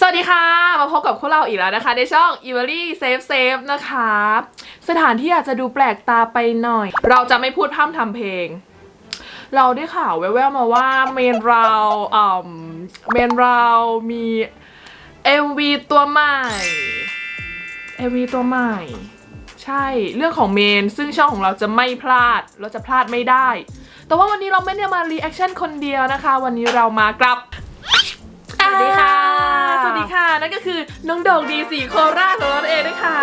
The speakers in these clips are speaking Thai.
สวัสดีค่ะ มาพบกับพวกเราอีกแล้วนะคะ ในช่อง e v e r y Safe Safe นะคะ สถานที่อาจจะดูแปลกตาไปหน่อย เราจะไม่พูดพร่ำทำเพลง เราได้ข่าวแว่วๆมาว่าเมนเราอ่าเมนเรามี MV ตัวใหม่ MV ตัวใหม่ ใช่เรื่องของเมนซึ่งช่องของเราจะไม่พลาด เราจะพลาดไม่ได้ แต่ว่าวันนี้เราไม่ได้มารีแอคชั่นคนเดียวนะคะ วันนี้เรามากับ สวัสดีค่ะอ่าสวัสดีค่ะ นั่นก็คือน้องโด่งดีสีโคราชของเราเองนะคะ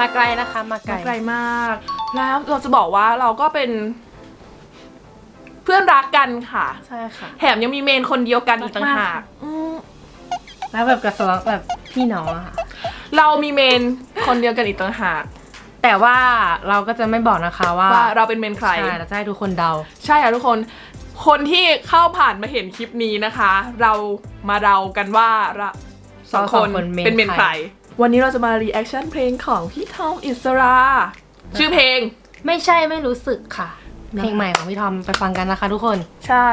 มาไกลนะคะ มาไกลไกลมาก แล้วเราจะบอกว่าเราก็เป็น เพื่อนรักกันค่ะ ใช่ค่ะ แถมยังมีเมนคนเดียวกันอีกต่างหากอืมแล้วแบบกระสองแบบพี่น้องอะค่ะ เรามีเมนคนเดียวกันอีกต่างหากแต่ว่าเราก็จะไม่บอกนะคะว่าว่าเราเป็นเมนใครใช่เราจะให้ทุกคนเดา ใช่ค่ะทุกคน คนที่เข้าผ่านมาเห็นคลิปนี้นะคะ เรามาเดากันว่าเราสองคนสองคนเมนเป็นเมนใคใครรวันนี้เราจะมารีแอคชั่นเพลงของพี่ทอมอิสรา ชื่อเพลงไม่ใช่ไม่รู้สึกค่ะ เพลงใหม่ของพี่ทอมไปฟังกันนะคะทุกคน ใช่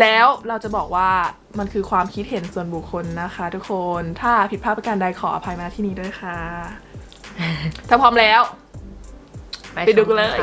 แล้วเราจะบอกว่ามันคือความคิดเห็นส่วนบุคคลนะคะ ทุกคน ถ้าผิดพลาดประการใดขออภัยมาที่นี้ด้วยค่ะ ถ้าพร้อมแล้ว ไปดูกันเลย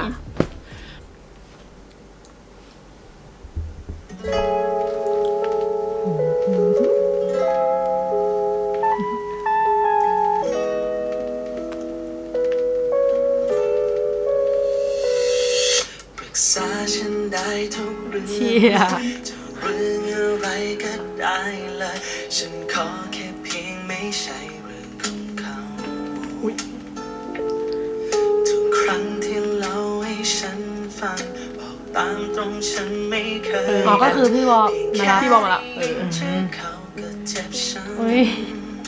องเชียจะเรื่องอะไรก็ได้เลยฉันขอแค่เพียงไม่ใช่เรื่องของเขาอุ๊ยทุกครั้งที่เล่าให้ฉันฟังบอกตามตรงฉันไม่เคยอ๋อก็คือพี่วอมารับพี่บอกมาละเออเจอเขาก็เจ็บช้ำ อุ้ย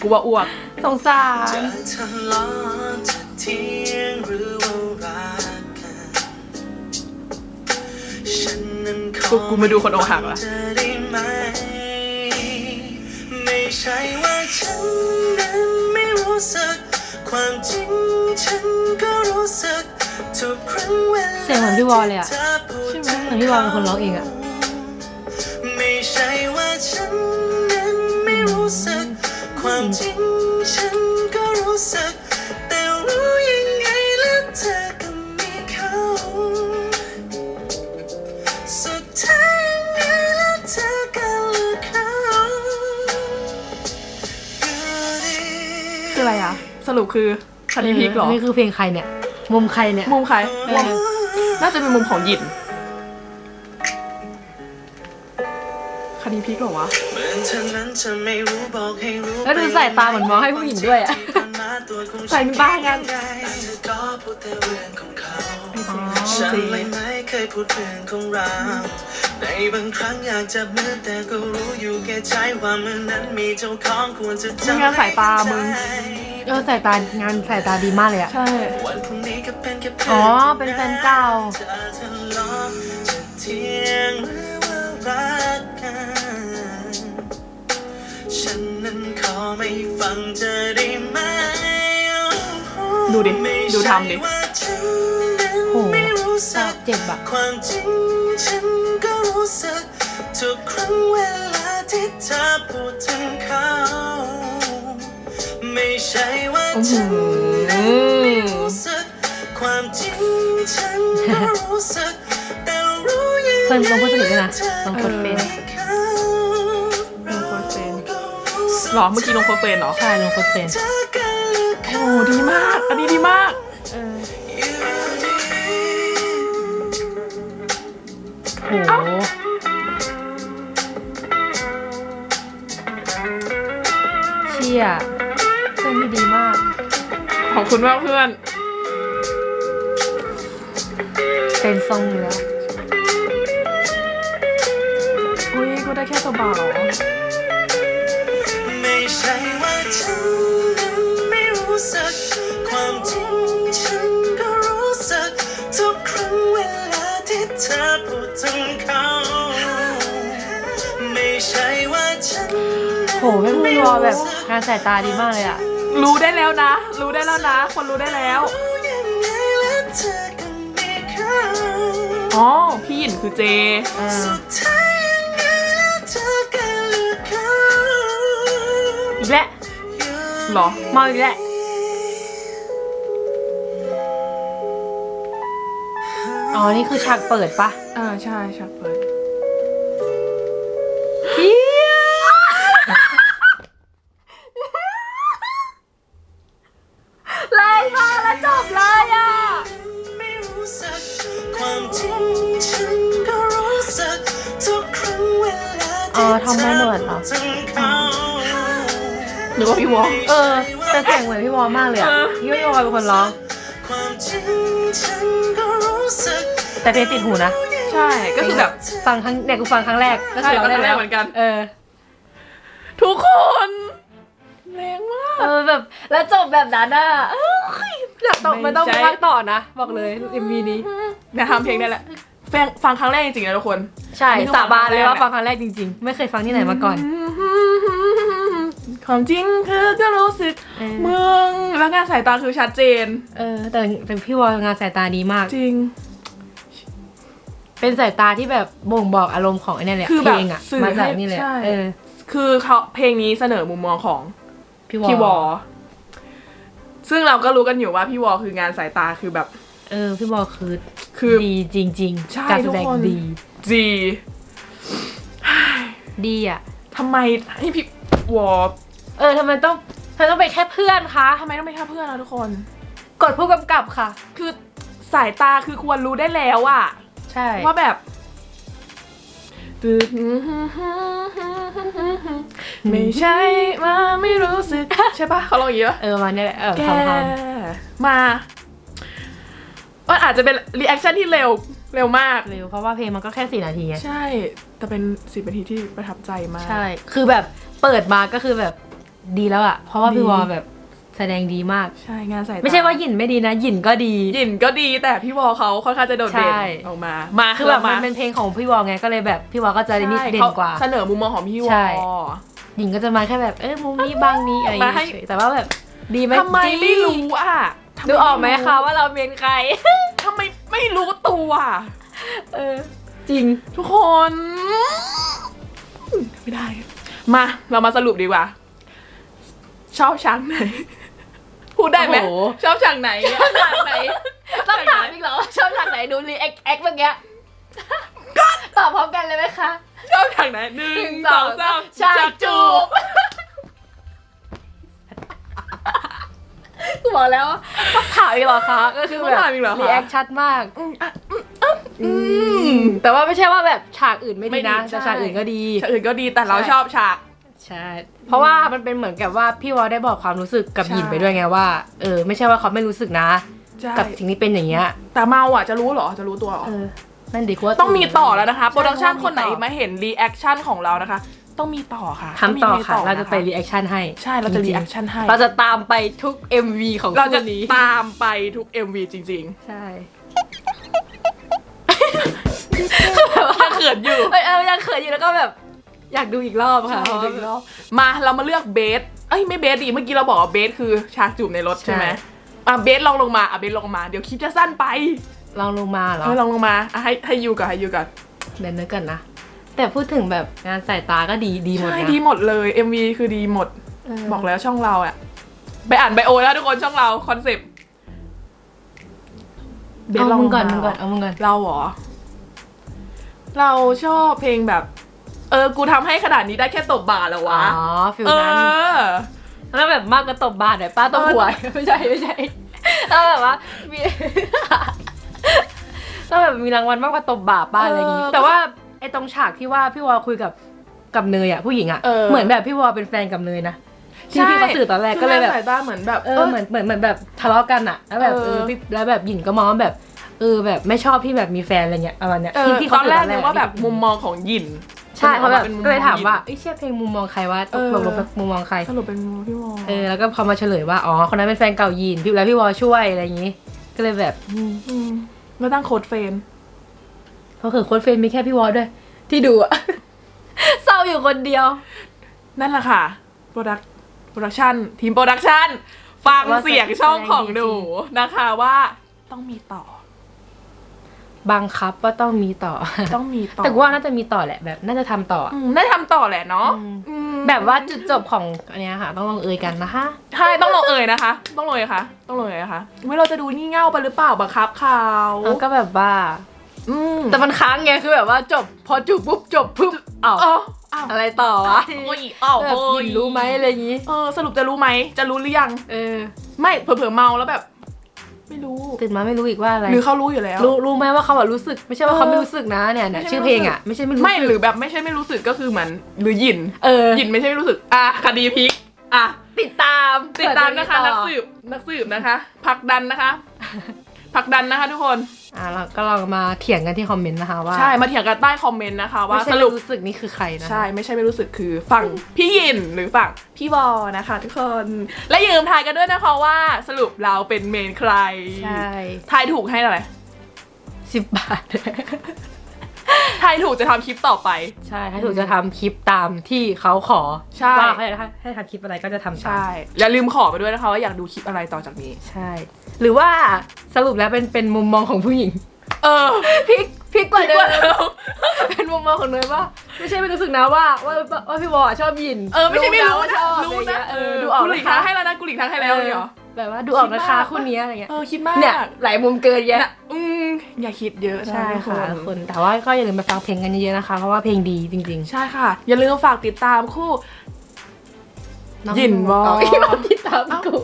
กูว่าอ้วกสงสาร จะทะเลาะจะเถียงหรือว่า กูกูมาดูคนอกหักละจะได้ไหมไม่ใช่ว่าฉันนั้นไม่รู้สึก ความจริงฉันก็รู้สึกทุกครั้งเวลาเสียงเหมือนพี่วอเลยอะที่เธอพูดใช่ไหมถึงเหมือนพี่วอเป็นคนร้องเองอะ ไม่ใช่ว่าฉันนั้นไม่รู้สึก ความจริงฉันก็รู้สึก รุปคือคันนี้พีกเหรอ นี่คือเพลงใครเนี่ย มุมใครเนี่ย มุมใครเออน่าจะเป็นมุมของหยินคันนี้พีกเหรอวะเหมือนเธอนั้นจะไม่รู้บอกให้รู้แล้วดูสายตาเหมือนมองให้ผู้หญิงด้วยอะใส่ตางั้นเธอก็พูดแต่เรื่องของเขาอ๋อฉันเลยไม่เคยพูดเรื่องของเราในบางครั้งอยากจับมือแต่ก็รู้อยู่แก่ใจว่ามือนั้นมีเจ้าของควรจะนี่จำงานสายตามึง เออสายตางานสายตาดีมากเลยอะใช่วันพรุ่งนี้ก็เป็นแค่อ๋อ เป็นแฟนเก่าจะทะเลาะจะเถียงหรือว่ารักกันฉันนั้นขอไม่ฟังจะได้ไหมดูดิ ดูทำดิไม่ใช่ว่าฉันนั้นโหไม่รู้สึกเจ็บอะความจริงฉันก็รู้สึกทุกครั้งเวลาที่เธอพูดถึงเขา ไม่ใช่ว่าฉันนั้นไม่รู้สึกความจริงฉันก็รู้สึกแต่รู้ยังเพื่อนไงลองพูดสนิทด้วยนะลองกดเฟนเขาลงโคตรเฟนหรอเมื่อกี้ลงโคตรเฟนเหรอ ใช่ลองกดเฟนเธอก็เลือกเขาโอ้ดีมาก อันนี้ดีมากอยู่ดีโหเชี่ย เพื่อนที่ดีมาก ขอบคุณมากเพื่อน เป็นทรงอยู่แล้วอุ้ยกูได้แค่ตัวเบาไม่ใช่ว่าฉันนั้นไม่รู้สึกความจริงฉันก็รู้สึกทุกครั้งเวลาที่เธอพูดถึงเขาไม่ใช่ว่าฉันนั้นโหแม่งพี่วอแบบงานสายตาดีมากเลยอะ รู้ได้แล้วนะ รู้ได้แล้วนะ คนรู้ได้แล้วรู้ยังไงแล้วเธอก็มีเขาอ๋อพี่หยินคือเจเออสุดท้ายยังไงแล้วเธอก็เลือกเขายอีกแล้วเหรอเมาอีกแล้วอ๋อ นี่คือฉากเปิดปะอ่าใช่ชักเปิด หรือว่าพี่วอลเออแต่เสียงเหมือนพี่วอลมากเลยอะเออพี่วอลเป็นคนร้องความจริงฉันก็รู้สึกแต่เพลงติดหูนะ ใช่ ก็คือแบบฟังครั้งเนี่ยกูฟังครั้งแรกก็คือใช่ร้องได้ฟังครั้งแรแล้กวเหมือนกัน เออ ทุกคนแรงมาก เออแบบแล้วจบแบบนั้นอะเอ้ยอยากต่อไม่มันต้องใช่พักต่อนะ บอกเลย MV นี้ เนี่ยทำเพลงได้แหละฟังฟังครั้งแรกจริงๆนะทุกคน ใช่อันนี้คือสาบานเลยฟัว่างคฟัรั้งงคแรกรั้งแรกจริง ๆ ไม่เคยฟังที่ไหนมาก่อน ความจริงคือก็รู้สึกเออ มึงแล้วงานสายตาคือชัดเจน เออ แต่เป็นพี่วอลงานสายตาดีมาก จริง เป็นสายตาที่แบบบ่งบอกอารมณ์ของไอ้นี่แหละคือเพแบบลงอะสื่อมาจากให้นี่แหละใช่ เออคือเขาเพลงนี้เสนอมุมมองของพี่วอลพี่วอซึ่งเราก็รู้กันอยู่ว่าพี่วอคืองานสายตาคือแบบ เออพี่วอลคือคือ ดีจริงใช่ๆการแสทุกดงคน ดีจีดีอะทำไมให้พี่วอเออทำไมต้องทำไมต้องเป็นแค่เพื่อนคะทำไมต้องเป็นแค่เพื่อนเราทุกคน กดผู้กำกับค่ะ คือสายตาคือควรรู้ได้แล้วอะใช่ว่าแบบไม่ใช่มาไม่รู้สึก ใช่ปะเขาลองอย่างนี้ปะเออมาเนี่ยแหละเออแกทำทมามันอาจจะเป็นรีแอคชั่นที่เร็วเร็วมากำเร็วเพราะว่าเพลงมันก็แค่สี่นาทีไงใช่ แต่เป็นสิบนาทีที่ประทับใจมาก ใช่ คือแบบเปิดมาก็คือแบบ ดีแล้วอะเพราะว่าดีพี่วอลแบบแสดงดีมาก ใช่งานสายตไม่ใช่ว่าหยินไม่ดีนะ หยินก็ดี หยินก็ดีแต่พี่วอเขาค่อนข้างจะโดดเด่นใช่ออกมา มาคือแบบมันมาเป็นเพลงของพี่วอลไงก็เลยแบบพี่วอลก็จะนิดใช่เด่นกว่าขเสนอมุมมองของพี่วใช่อหญิงก็จะมาแค่แบบเออมุมนี้บ้างนี้อะไรอย่างมาให้เงี้ยเฉยแต่ว่าแบบดีไหมทำไมดีไม่รู้อะทำดูออกไหมคะว่าเราเป็นใครทำไมไม่รู้ตัวเออจริงทุกคน ไม่ได้ มาเรามาสรุปดีกว่า ชอบช้างไหน พูดได้ไหมโอ้โห ชอบช้างไหน ชอบช้างไหน ต้องถามอีกเหรอว่าชอบฉากไหนดูรีแอคแอคเมื่อกี้ตอบพร้อมกันเลยไหมคะชอบช้างไหนหนึ่งสองสามฉากจูบกูบอกแล้วว่าต้องถามอีกเหรอคะก็คือต้แบองบถามอีกเหรอคะ รีแอคชัดมากอืมอะอืม แต่ว่าไม่ใช่ว่าแบบฉากอื่นไม่ไม่ดีดีนะแต่ใช่ ฉากอื่นก็ดี ฉากอื่นก็ดีแต่เราใช่ ชอบฉาก ใช่ เพราะว่ามันเป็นเหมือนกับว่าพี่วอลได้บอกความรู้สึกกับใช่ หยินไปด้วยไงว่าเออไม่ใช่ว่าเขาไม่รู้สึกนะ ใช่กับสิ่งที่เป็นอย่างเงี้ยแต่เมาอะจะรู้เหรอจะรู้ตัวเหรอ เออนั่นดีกว่า ต้องมีต่อแล้วนะคะใช่โปรดักชันต้องคนไหนต่อมาเห็นรีแอคชั่นของเรานะคะ ต้องมีต่อค่ะทำต่อต้องมีค่ะ เราจะไปนรีแอคชั่นให้ใช่เราจะงๆรีแอคชั่นให้ เราจะตามไปทุก MV ของเราจะคู่นี้ตามไปทุก MV จริงใช่ๆยังเขินอยู่ เออเออยังเขินอยู่แล้วก็แบบ อยากดูอีกรอบค่ะเพราะว่ามาเรามาเลือกเบส เอ้ยไม่เบสดิ เมื่อกี้เราบอกว่าเบสคือฉากจูบในรถใช่ไหมใช่ อะเบสลองลงมา อะเบสลงมา เดี๋ยวคลิปจะสั้นไปลองลงมาเหรอ เออลองลงมาอะให้ให้ยูก่อนให้ยูก่อนเดี๋ยวนึกกันนะ แต่พูดถึงแบบงานสายตาก็ดีดีหมดใช่นะดีหมดเลย MV คือดีหมดเออบอกแล้วช่องเราอะไปอ่านไบโอแล้วทุกคนช่องเราคอนเซปต์เบสเอาลองมึงก่อนมามึงก่อนเอามึงก่อน เราเหรอ เราชอบเพลงแบบ เออ กูทำให้ขนาดนี้ได้แค่ตบบาทแล้ววะ อ๋อ ฟิลเอนั้นอแล้วแบบมากกว่าตบบาทหน่อยป้าตบหัว ไม่ใช่ไม่ใช่แล้วแบบว่ามีแล้วแบบมีรางวัลมากกว่าตบบาป้าอะไรอย่างงี้เออแต่ว่าไอ้ตรงฉากที่ว่าพี่วอลคุยกับกับเนยอะผู้หญิงอะเออเหมือนแบบพี่วอลเป็นแฟนกับเนยนะที่พี่เขาสื่อตอนแรกก็เลยแบบสายตาเหมือนแบบเออเหมือนเหมือนเหมือนแบบทะเลาะกันอะแล้วแบบเอเอออพี่แล้วแบบหยินก็มองว่าแบบเออแบบไม่ชอบที่แบบมีแฟนอะไรเงี้ยประมาณเนี้ยเออที่ที่ตเขาอนแรกสื่นึกว่าแบบมุมมองของหยิน ใช่เขาแบบป็นมุมก็เลยถามว่าของหเอ้ยเชี่ยเพลงมุมมองใครวะตเอกอลงลงเป็นมุมมองใครยินสรุปเป็นมุมพี่วอเออแล้วก็พอมาเฉลยว่าอ๋อคนนั้นเป็นแฟนเก่าหยินพี่แล้วพี่วอลช่วยอะไรอย่างงี้ ก็เลยแบบอืมมมาตั้งโค้ดเฟรนเพราะคือโค้ดเฟรนมีแค่พี่วอลด้วย ที่ดูอะเศร้าอยู่คนเดียว นั่นแหละค่ะโปรดักโปรดักชันทีมโปรดักชันฟังว่าเสียงช่องของแสดงดีหนูนะคะว่าต้องมีต่อ บังคับว่าต้องมีต่อ ต้องมีต่อแต่กูว่าน่าจะมีต่อแหละแบบ น่าจะทำต่ออืมได้ทำต่อแหละเนาะอืมอืมแบบว่าจุดจบของอันเนี้ยค่ะ ต้องลงเอยกันนะคะใช่ต้องลงเอยนะคะ ต้องลงเอยค่ะ ต้องลงเอยนะคะไม่เราจะดูงี่เง่าไปหรือเปล่าบังคับเขาแล้วก็แบบว่าอืมแต่มันค้างไงคือแบบว่าจบ พอจูบปุ๊บจบปุ๊บเอ้าเอออ้าวอะไรต่อวะโอ้ยอ้าวแบบโอ้ยยินรู้ไหมอะไรอย่างงี้เออสรุปจะรู้ไหมจะรู้หรือยังเออ ไม่เผลอๆเมาแล้วแบบ ไม่รู้ ตื่นมาไม่รู้อีกว่าอะไร หรือเขารู้อยู่แล้ว รู้รู้ไหมว่าเขาแบบรู้สึก ไม่ใช่ว่าเขาเออไม่รู้สึกนะเนี่ยเนี่ยไม่ใช่ชื่อเพลงอะไม่ใช่ไม่รู้ไม่สึกหรือแบบไม่ใช่ไม่รู้สึกก็คือเหมือนหรือหยินเออหยินไม่ใช่ไม่รู้สึก อะคดีพลิกอะติดตามติดตามนะคะเผื่นัอกจะมีต่อสืบนักสืบนะคะผลักดันนะคะ ผลักดันนะคะทุกคน อะเราก็ลองมาเถียงกันที่คอมเมนต์นะคะว่าใช่มาเถียงกันใต้คอมเมนต์นะคะ ว่าไม่ใช่สไม่รุป รู้สึกนี่คือใครนะ ใช่ไม่ใช่ไม่รู้สึกคือฝั่งพี่ยินหรือฝั่งพี่วอนะคะ ทุกคน และอย่าลืมทายกันด้วยนะคะว่าสรุปเราเป็นเมนใครใช่ทายถูกให้อะไรสิบบาท ทายถูกจะทำคลิปต่อไป ใช่ถ้าถูกจะทำคลิปตามที่เขาขอใช่ ว่าเขาอยากให้ให้ทำคลิปอะไรก็จะทำตาม ใช่ อย่าลืมขอไปด้วยนะคะว่าอยากดูคลิปอะไรต่อจากนี้ ใช่ หรือว่าสรุปแล้วเป็นเป็นมุมมองของผู้หญิงเออพลิกพลิกกว่าเดิกว่ามเดิมเป็นมุมมองของเนยว่า ไม่ใช่ไม่รู้สึกนะว่าว่าว่าพี่วอชอบยินเออไม่ใช่ไม่รู้ว่านะชอบรู้อะไรนะเงี้ยเอเอออดูดูออออกกกุหลีกนะทางคะให้แล้วนะกุหลีกทางให้แล้วเนี่ยเหรอแบบว่าดูออกนะคะคิดมากคู่นี้อะไรเงี้ยเออคิดมากเนี่ยหลายมุมเกินแยะอืม อย่าคิดเยอะใช่ค่ะนทุกคนแต่ว่าก็อย่าลืมไปฟังเพลงกันเยอะๆนะคะ เพราะว่าเพลงดีจริงใช่ค่ะ อย่าลืมฝากติดตามคู่ๆน้องหยินวอเามาติดตามกู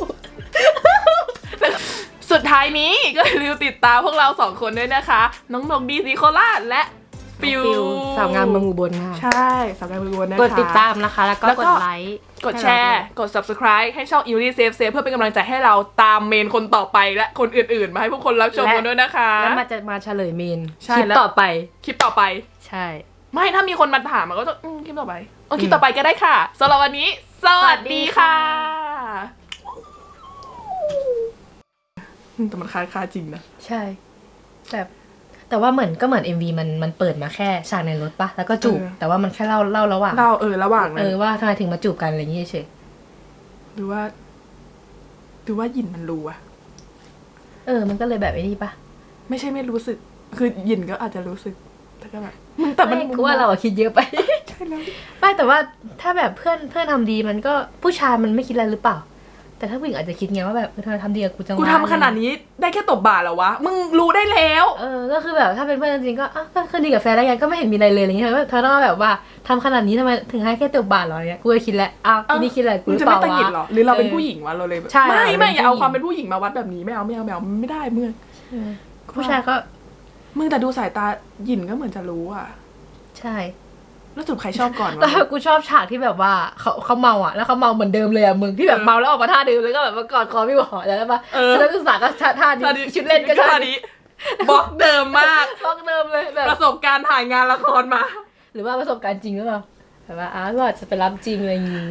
สุดท้ายนี้ก็อย่าลืมติดตามพวกเราสองคนด้วยนะคะ น้องนกดีซีโคราชและ ฟิวฟิลสาวงามเมืองอุบลค่ะ ใช่สาวงามเมืองอุบลนะคะ กดติดตามนะคะ แล้วก็แล้วก็ กดไลค์กดแชร์ กด subscribe ให้ช่อง i l l y Safe Safe เพื่อเป็นกำลังใจให้เราตามเมนคนต่อไปและคนอื่นๆ มาให้พวกคนรับชมกันด้วยนะคะ แล้วมาจะมาเฉลยเมนใช่คลิปแล้ว ต่อไป คลิปต่อไป ใช่ ไม่ถ้ามีคนมาถามมันก็จะอืมคลิปต่อไปเออคลิปอืมต่อไปก็ได้ค่ะสำหรับวันนี้ สวัสดีค่ะอืมแต่มันคาคาจริงนะ ใช่ แบบ แต่ว่าเหมือนก็เหมือน MV มันมันเปิดมาแค่ฉากในรถปะแล้วก็จูบ เออ แต่ว่ามันแค่เล่าเล่าระหว่างเราเออระหว่างเอนั้นอว่าทำไมถึงมาจูบกันอะไรอย่างเงี้ยเฉยหรือว่าหรือว่าหยินมันรู้อะเออ มันก็เลยแบบไอ้นี่ปะไม่ใช่ไม่รู้สึก คือหยินก็อาจจะรู้สึกแต่ก็แบบมึงแต่มันไม่กูว่าเราอะคิดเยอะไป ใช่แล้ว ไม่แต่ว่าถ้าแบบเพื่อนเพื่อนทำดีมันก็ผู้ชายมันไม่คิดอะไรหรือเปล่า แต่ถ้าผู้หญิงอาจจะคิดไงว่าแบบเออทำไมทำดีกับกูจังวะกูทำขนาดนี้ได้แค่ตบบาทเหรอวะ มึงรู้ได้แล้ว เออ ก็คือแบบถ้าเป็นเพื่อนจริงๆก็อะก็คือดีกับแฟนแล้วไงก็ไม่เห็นมีอะไรเลยอะไรเงี้ยเธอต้องแบบว่าทำขนาดนี้ทำไมถึงให้แค่ตบบาทเหรออะไรเงี้ยกูก็คิดแล้วอ้าวเอ้า ทีนี่คิดอะไรกูมึหงรือจะเปไม่ล่าตังหงิดวะเหรอหรือเราเป็นเออผู้หญิงวะเราเลยแบบใช่ไม่เราเป็นไม่อย่าเอาผู้หญิงความเป็นผู้หญิงมาวัดแบบนี้ไม่เอาไม่เอาไม่เอามันไม่ได้เมื่อเออผู้ชายก็มึงแต่ดูสายตาหยินก็เหมือนจะรู้อะ ใช่ แล้วจุดใครชอบก่อนวะแต่กูชอบฉากที่แบบว่าเขาเขาเมาอะแล้วเขาเมาเหมือนเดิมเลยอะมึงที่แบบเออเมาแล้วออกมาท่าเดิมแล้วก็แบบมากอดคอพี่หวอแล้วปะเออนักศึกษาก็ท่าท่าท่านี้ชุดเล่นก็ท่าท่านี้บล็อกเดิมมากลอกเดิมเลยแบบประสบการณ์ถ่ายงานละครมา หรือว่าประสบการณ์จริงหรือเปล่าแบบว่าอ้าวว่าจะไปรับจริงอะไรอย่างงี้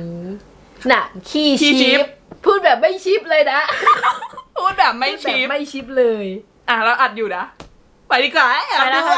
น่ะขี้ขี้ชิชิปปพูดแบบไม่ชิปเลยนะพูดแบบไม่พูดชิแบบปไม่ชิปเลย อะแล้วอัดอยู่นะไปดีกว่าไปแล้วค่ะ